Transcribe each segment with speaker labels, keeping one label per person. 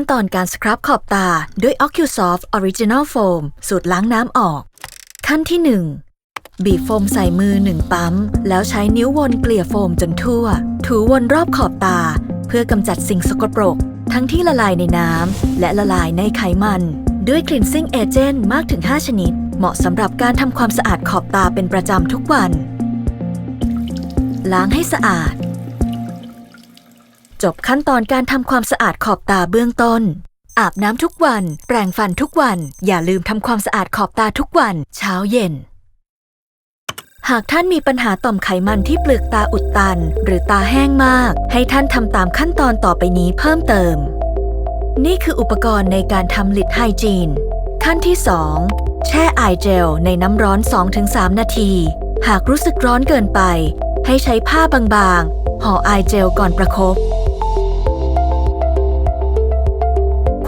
Speaker 1: ขั้นตอนการสครับขอบตาด้วย OcuSoft Original Foam สูตรล้างน้ำออก ขั้นที่ 1 บีบโฟมใส่มือหนึ่งปั๊ม แล้วใช้นิ้ววนเกลี่ยโฟมจนทั่ว ถูวนรอบขอบตา เพื่อกำจัดสิ่งสกปรก ทั้งที่ละลายในน้ำและละลายในไขมัน ด้วย cleansing agent มากถึง 5 ชนิด เหมาะสำหรับการทำความสะอาดขอบตาเป็นประจำทุกวัน ล้างให้สะอาด จบขั้นตอนการทำความสะอาดขอบตาเบื้องต้น อาบน้ำทุกวัน แปรงฟันทุกวัน อย่าลืมทำความสะอาดขอบตาทุกวัน เช้าเย็น หากท่านมีปัญหาต่อมไขมันที่เปลือกตาอุดตัน หรือตาแห้งมาก ให้ท่านทำตามขั้นตอนต่อไปนี้เพิ่มเติม นี่คืออุปกรณ์ในการทำลิดไฮจีน ขั้นที่ 2 แช่ไอเจลในน้ำร้อน 2-3 นาที หากรู้สึกร้อนเกินไป ให้ใช้ผ้าบางๆห่อไอเจลก่อนประคบ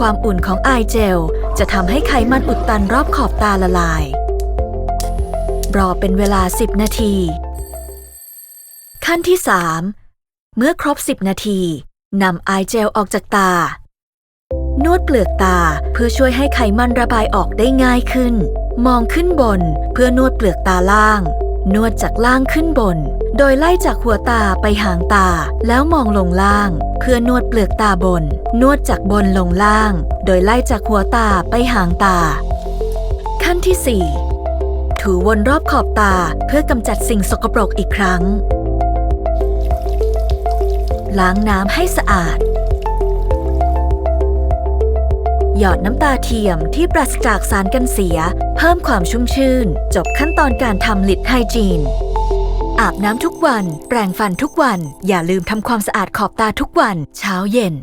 Speaker 1: ความอุ่นของไอเจล จะทำให้ไขมันอุดตันรอบขอบตาละลาย รอเป็นเวลา 10 นาที ขั้นที่ 3 เมื่อครบ 10 นาทีนำไอเจลออกจากตา นวดเปลือกตาเพื่อช่วยให้ไขมันระบายออกได้ง่ายขึ้น มองขึ้นบนเพื่อนวดเปลือกตาล่าง นวดจากล่างขึ้นบน โดยไล่จากหัวตาไปหางตา แล้วมองลงล่าง เพื่อนวดเปลือกตาบน นวดจากบนลงล่าง โดยไล่จากหัวตาไปหางตา ขั้นที่ 4 ถูวนรอบขอบตาเพื่อกำจัดสิ่งสกปรกอีกครั้ง ล้างน้ำให้สะอาด หยอดน้ำตาเทียมที่ปราศจากสารกันเสีย เพิ่มความชุ่มชื่น จบขั้นตอนการทำลิดไฮจีน อาบน้ำทุกวัน แปรงฟันทุกวัน อย่าลืมทำความสะอาดขอบตาทุกวัน เช้าเย็น